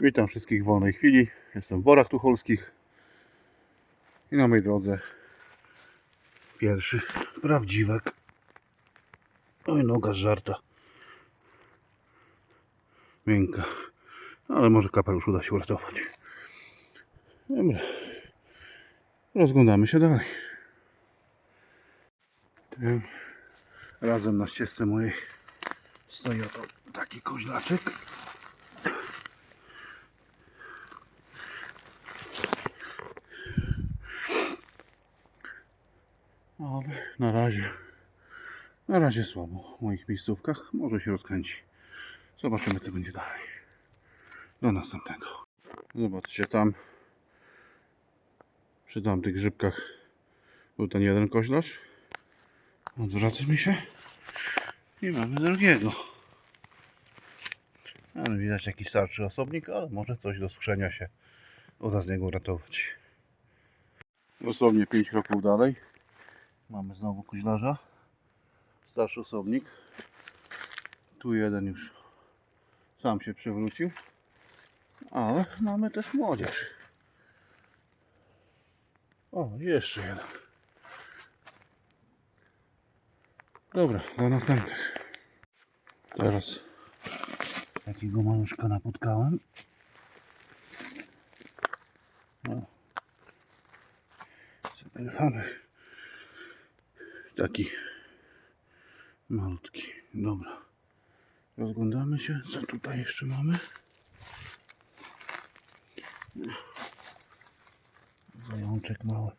Witam wszystkich w wolnej chwili. Jestem w Borach Tucholskich i na mojej drodze pierwszy prawdziwek. Oj, noga żarta. Miękka. Ale może kapelusz uda się uratować. Dobra. Rozglądamy się dalej. Razem na ścieżce mojej stoi oto taki koźlaczek. Ale na razie, na razie słabo w moich miejscówkach. Może się rozkręci. Zobaczymy, co będzie dalej. Do następnego. Zobaczcie tam. Przy tamtych grzybkach był ten jeden koźlarz. Odwraca mi się. I mamy drugiego. Ale widać jakiś starszy osobnik, ale może coś do suszenia się uda z niego uratować. Dosłownie 5 kroków dalej. Mamy znowu kuźlarza. Starszy osobnik. Tu jeden już sam się przewrócił. Ale mamy też młodzież. O, jeszcze jeden. Dobra, do następnych. Teraz takiego maluszka napotkałem. O. Mamy taki malutki. Dobra. Rozglądamy się, co tutaj jeszcze mamy. Zajączek mały.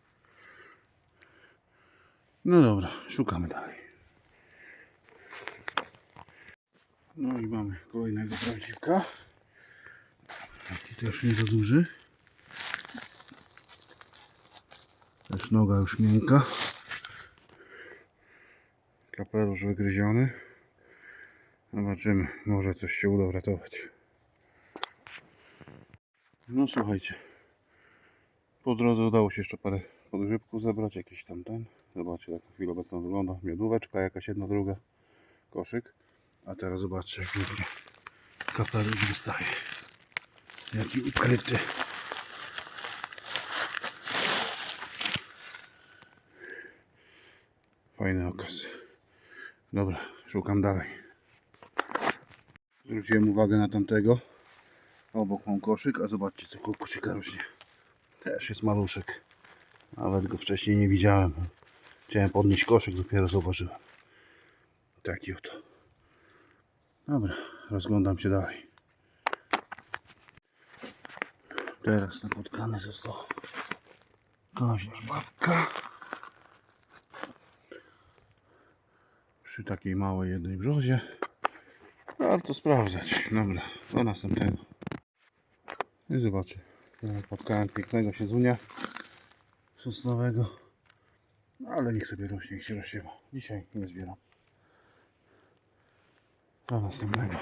No dobra, szukamy dalej. No i mamy kolejnego prawdziwka. Taki też nie za duży. Też noga już miękka. Kapelusz wygryziony. Zobaczymy, może coś się uda uratować. No słuchajcie. Po drodze udało się jeszcze parę podgrzybków zebrać, jakiś tam ten. Zobaczcie jak na chwilę obecną wygląda. Miodóweczka, jakaś jedna, druga. Koszyk. A teraz zobaczcie jak pięknie kapelusz wystaje. Jaki ukryty. Fajny okaz. Dobra, szukam dalej. Zwróciłem uwagę na tamtego. Obok mam koszyk, a zobaczcie co koło koszyka rośnie. Też jest maluszek. Nawet go wcześniej nie widziałem. Chciałem podnieść koszyk, dopiero zauważyłem. Taki oto. Dobra, rozglądam się dalej. Teraz napotkany został koziarz babka. Przy takiej małej jednej brzozie. Warto sprawdzać. Dobra, do następnego. I zobaczcie. Napotkałem pięknego siedzunia sosnowego. No, ale niech sobie rośnie, niech się rozsiewa. Dzisiaj nie zbieram. Do następnego.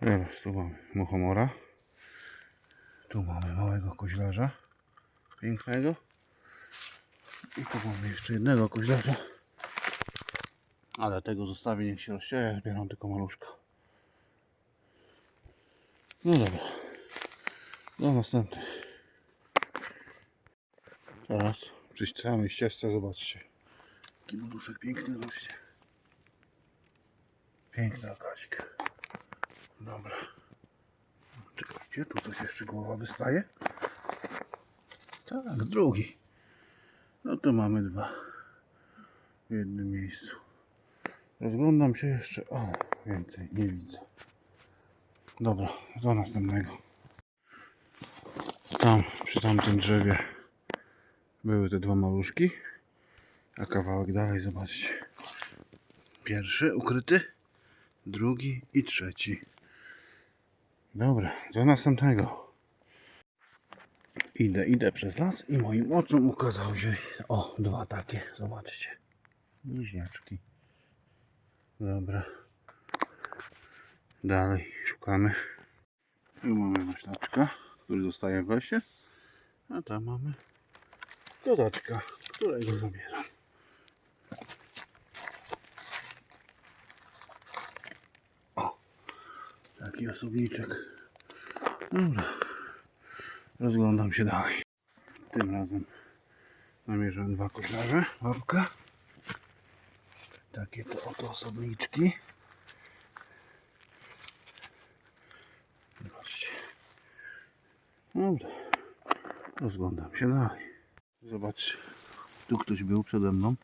Teraz tu mamy muchomora. Tu mamy małego koźlarza. Pięknego. I tu mamy jeszcze jednego koźlarza. Ale tego zostawię, niech się rozsieje. Zbieram tylko maluszka. No dobra. Do następnych. Teraz przy samej ścieżce zobaczcie. Jaki maluszek piękny rośnie. Piękny okazik. Dobra. Czekajcie, tu coś jeszcze głowa wystaje. Tak, drugi. No to mamy dwa w jednym miejscu. Rozglądam się jeszcze. O, więcej nie widzę. Dobra, do następnego. Tam, przy tamtym drzewie były te dwa maluszki. A kawałek dalej, zobaczcie. Pierwszy ukryty, drugi i trzeci. Dobra, do następnego. Idę, idę przez las i moim oczom ukazało się, o, dwa takie, zobaczcie. Bliźniaczki. Dobra. Dalej szukamy. Tu mamy maślaczka, który zostaje w lesie. A tam mamy dodaczka, którego zabieram. O, taki osobniczek. Dobra. Rozglądam się dalej. Tym razem namierzam dwa koszarze. Worka. Takie to oto osobniczki. Zobaczcie. Dobra. Rozglądam się dalej. Zobaczcie. Tu ktoś był przede mną.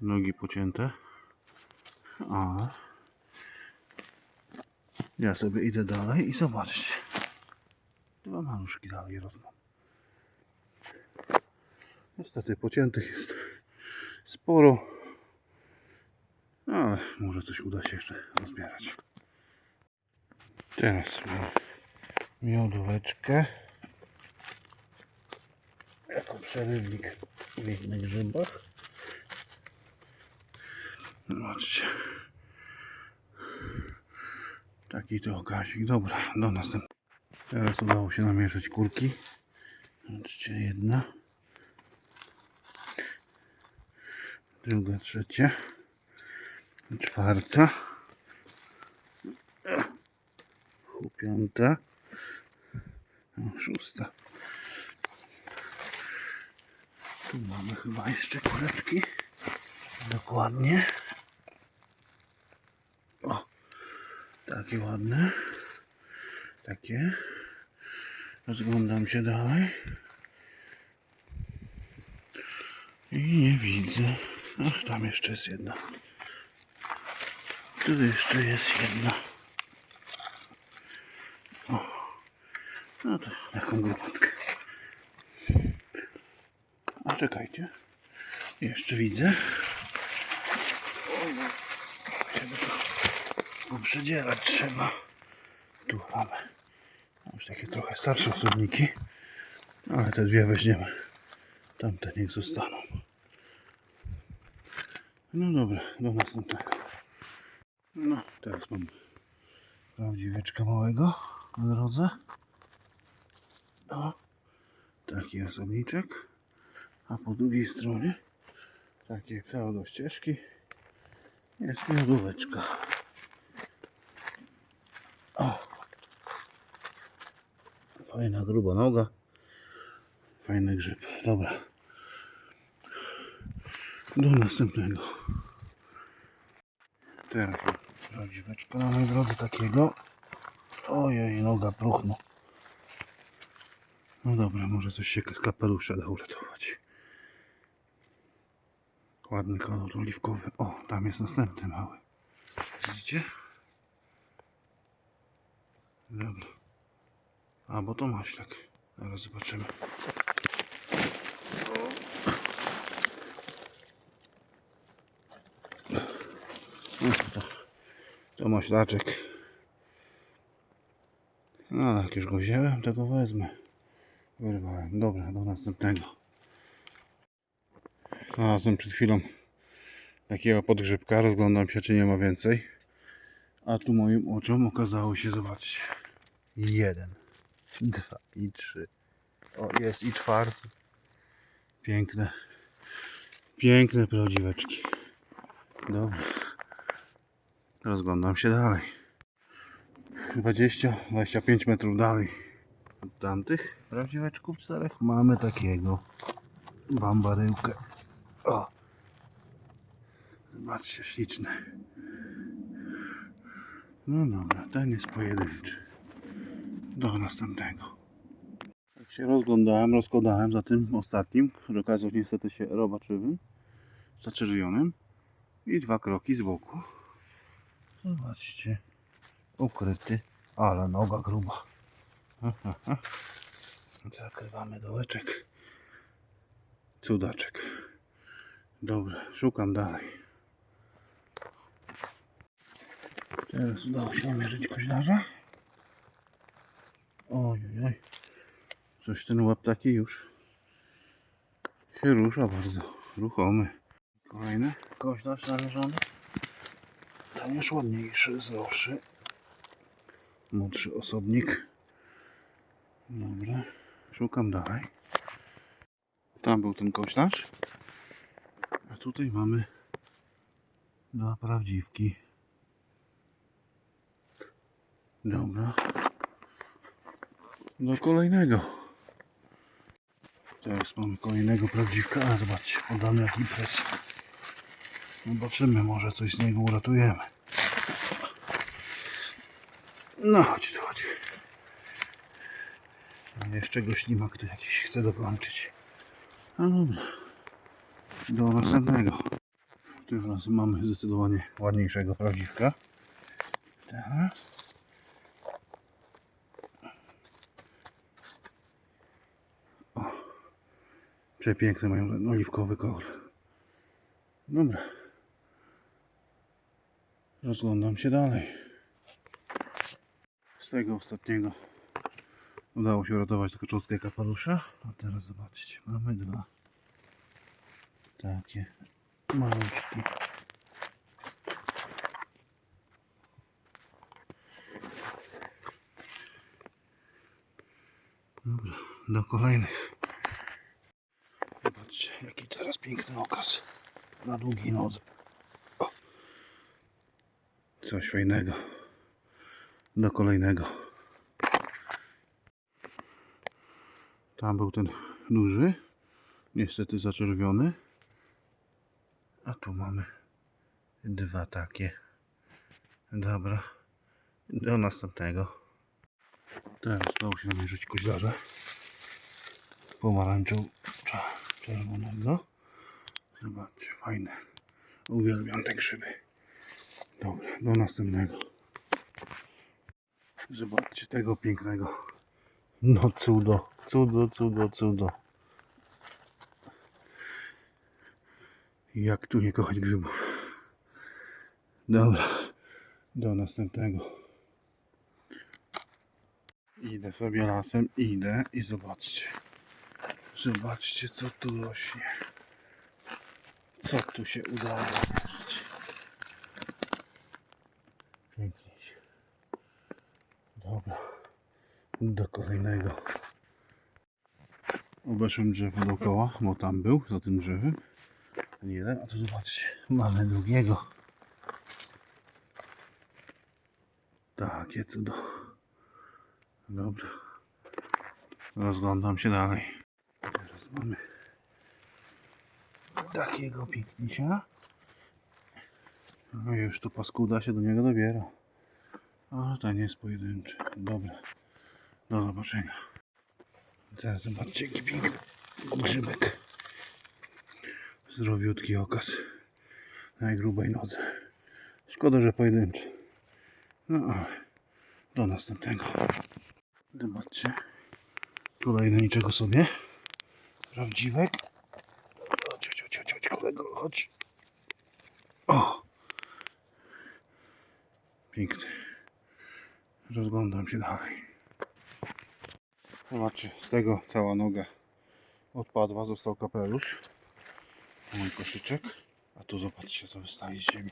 Nogi pocięte. A ja sobie idę dalej i zobaczcie. Dwa maluszki dalej rosną. Niestety pociętych jest sporo. Ale może coś uda się jeszcze rozbierać. Teraz mam miodóweczkę. Jako przerywnik w innych grzybach. Zobaczcie. Taki to okazik. Dobra, do następnego. Teraz udało się namierzyć kurki. Zobaczcie, jedna. Druga, trzecia. Czwarta. Piąta. Szósta. Tu mamy chyba jeszcze kureczki. Dokładnie. O, takie ładne. Takie. Rozglądam się dalej. I nie widzę. Ach, tam jeszcze jest jedna. Tu jeszcze jest jedna. O. No to taką grupotkę. A czekajcie. Jeszcze widzę. Żeby to trzeba. Tu mamy już takie trochę starsze osobniki. Ale te dwie weźmiemy. Tamte niech zostaną. No dobra, do następnego. No, teraz mam prawdziweczka małego na drodze. O, taki osobniczek. A po drugiej stronie takie pseudo ścieżki jest miodóweczka. O, fajna gruba noga. Fajny grzyb. Dobra. Do następnego. Teraz prawdziweczka na mojej drodze takiego. Ojej, noga próchno. No dobra, może coś się kapelusza da uratować. Ładny kolor oliwkowy. O, tam jest następny mały. Widzicie? Dobra. A, bo to maślak. Zaraz zobaczymy. To, to maślaczek. No, jak już go wziąłem, to go wezmę. Wyrwałem. Dobra, do następnego. Znalazłem przed chwilą takiego podgrzybka. Rozglądam się, czy nie ma więcej. A tu moim oczom okazało się, zobaczcie, jeden, dwa i trzy. O, jest i czwarty. Piękne. Piękne prawdziweczki. Dobra. Rozglądam się dalej. 20-25 metrów dalej od tamtych prawdziweczków czterech mamy takiego bambaryłkę. O! Zobaczcie, śliczny. No dobra, ten jest pojedynczy. Do następnego. Jak się rozglądałem, rozkładałem za tym ostatnim, który okazał niestety się robaczywym, zaczerwionym i dwa kroki z boku. Zobaczcie, ukryty, ale noga gruba. Zakrywamy dołeczek. Cudaczek. Dobra, szukam dalej. Teraz udało się namierzyć koźlarza. Oj, oj. Coś ten łeb taki już się rusza bardzo. Ruchomy. Kolejny koźlarz namierzony. Ten już ładniejszy, zdrowszy. Młodszy osobnik. Dobra, szukam dalej. Tam był ten koślarz. A tutaj mamy dwa prawdziwki. Dobra. Do kolejnego. Teraz mamy kolejnego prawdziwka. A zobaczcie, podany jak imprez. Zobaczymy, może coś z niego uratujemy. No chodź tu, chodź. A jeszcze go ślimak tu jakiś chce dokończyć. No dobra. Do następnego. Tym razem mamy zdecydowanie ładniejszego prawdziwka. Tak. O. Przepiękny mają ten oliwkowy kolor. Dobra. Rozglądam się dalej. Z tego ostatniego udało się uratować tylko cząstkę kapelusza. A teraz zobaczcie, mamy dwa takie malutkie. Dobra, do kolejnych. Zobaczcie, jaki teraz piękny okaz na długiej nodze. Coś fajnego. Do kolejnego. Tam był ten duży. Niestety zaczerwiony. A tu mamy dwa takie. Dobra. Do następnego. Teraz udało się namierzyć koźlarza. Pomarańczą cza- czerwonego. Zobaczcie, fajne. Uwielbiam te grzyby. Dobra, do następnego. Zobaczcie tego pięknego. No cudo, cudo, cudo, cudo. Jak tu nie kochać grzybów? Dobra, do następnego. Idę sobie lasem, idę i zobaczcie. Zobaczcie co tu rośnie. Co tu się udało znaleźć. Pięknie. się. Dobra. Do kolejnego. Obeszłem drzewo dookoła, bo tam był, za tym drzewem. Ten jeden, a tu zobaczcie, mamy drugiego. Takie cudo. Dobra. Rozglądam się dalej. Teraz mamy takiego pięknisia. No już tu paskuda się do niego dobiera. Ale ten jest pojedynczy. Dobra. Do zobaczenia. Teraz zobaczcie jaki piękny grzybek. Zdrowiutki okaz. Na grubej nodze. Szkoda, że pojedynczy. No ale do następnego. Zobaczcie. Kolejny niczego sobie. Prawdziwek. Chodź, chodź, chodź, chodź kolego, chodź. O! Piękny. Rozglądam się dalej. Zobaczcie, z tego cała noga odpadła, został kapelusz. Mój koszyczek. A tu zobaczcie, co wystaje z ziemi.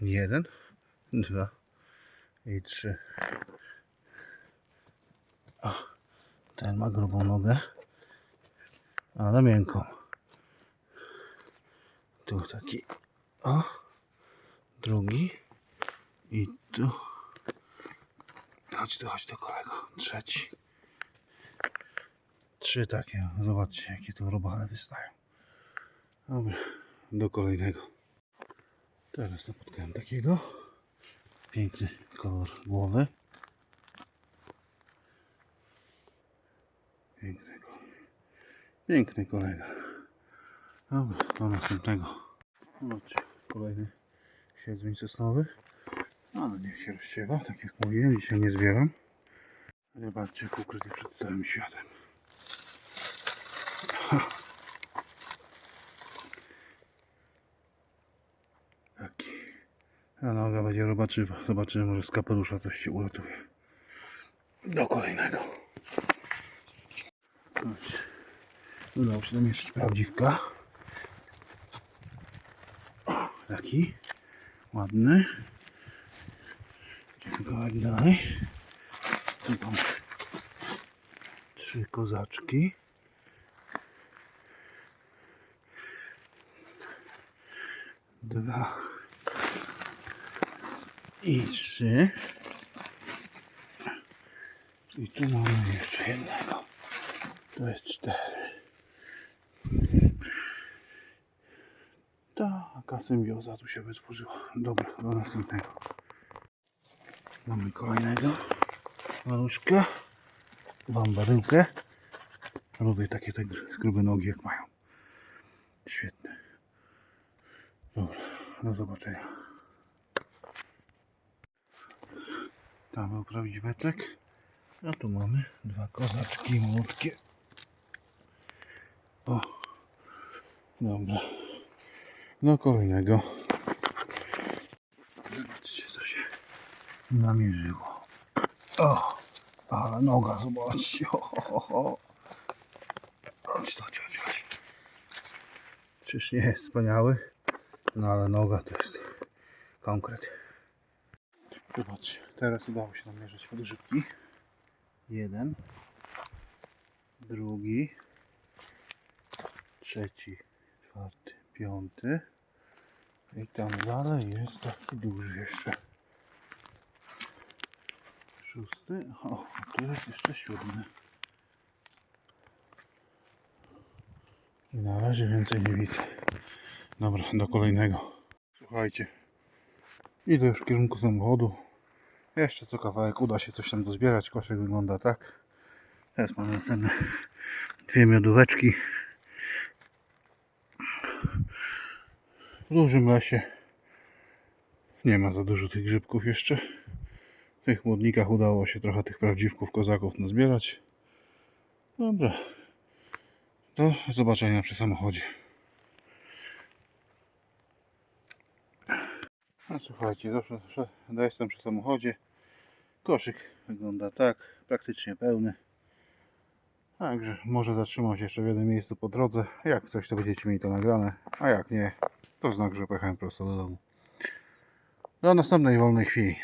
Jeden, dwa i trzy. O, ten ma grubą nogę, ale miękką. Tu taki, o, drugi i tu. Chodź tu, chodź tu kolego, trzeci. Trzy takie, zobaczcie jakie tu robale wystają. Dobra, do kolejnego. Teraz napotkałem takiego. Piękny kolor głowy. Piękny. Piękny kolega. Dobra, do następnego. Zobaczcie, kolejny siedmiu sosnowy. Ale niech się rozsiewa, tak jak mówiłem, dzisiaj nie zbieram. Jak ukryty przed całym światem. Taki. A noga będzie robaczywa. Zobaczymy, może z kapelusza coś się uratuje. Do kolejnego. Udało się namieszać prawdziwka. Taki. Ładny. Kawałek dalej. Tu mamy trzy kozaczki. Dwa I trzy. I tu mamy jeszcze jednego. To jest cztery. Taka symbioza tu się wytworzyła. Dobra, do następnego. Mamy kolejnego maluszka. Mam baryłkę. Lubię takie te gr- grube nogi jak mają. Świetne. Dobra, do zobaczenia. Tam był prawdziweczek. A tu mamy dwa kozaczki malutkie. O. Dobra. No kolejnego. Zobaczcie co się namierzyło. O, ale noga, zobaczcie. Ho, ho, ho, ho. Chodź, chodź, chodź, chodź. Czyż nie jest wspaniały? No ale noga to jest konkret. Zobaczcie, teraz udało się namierzyć podgrzybki. Jeden, drugi, trzeci, czwarty, piąty. I tam dalej jest taki duży jeszcze. Szósty. O, tu jest jeszcze siódmy. I na razie więcej nie widzę. Dobra, do kolejnego. Słuchajcie. Idę już w kierunku samochodu. Jeszcze co kawałek uda się coś tam dozbierać. Koszyk wygląda tak. Teraz mamy następne dwie miodóweczki. W dużym lesie nie ma za dużo tych grzybków jeszcze. Tych młodnikach udało się trochę tych prawdziwków kozaków nazbierać. Dobra. Do zobaczenia przy samochodzie. No słuchajcie, doszło- jestem przy samochodzie. Koszyk wygląda tak, praktycznie pełny. Także może zatrzymam się jeszcze w jednym miejscu po drodze. Jak coś, to będziecie mieli to nagrane, a jak nie, to znak, że pojechałem prosto do domu. Do następnej wolnej chwili.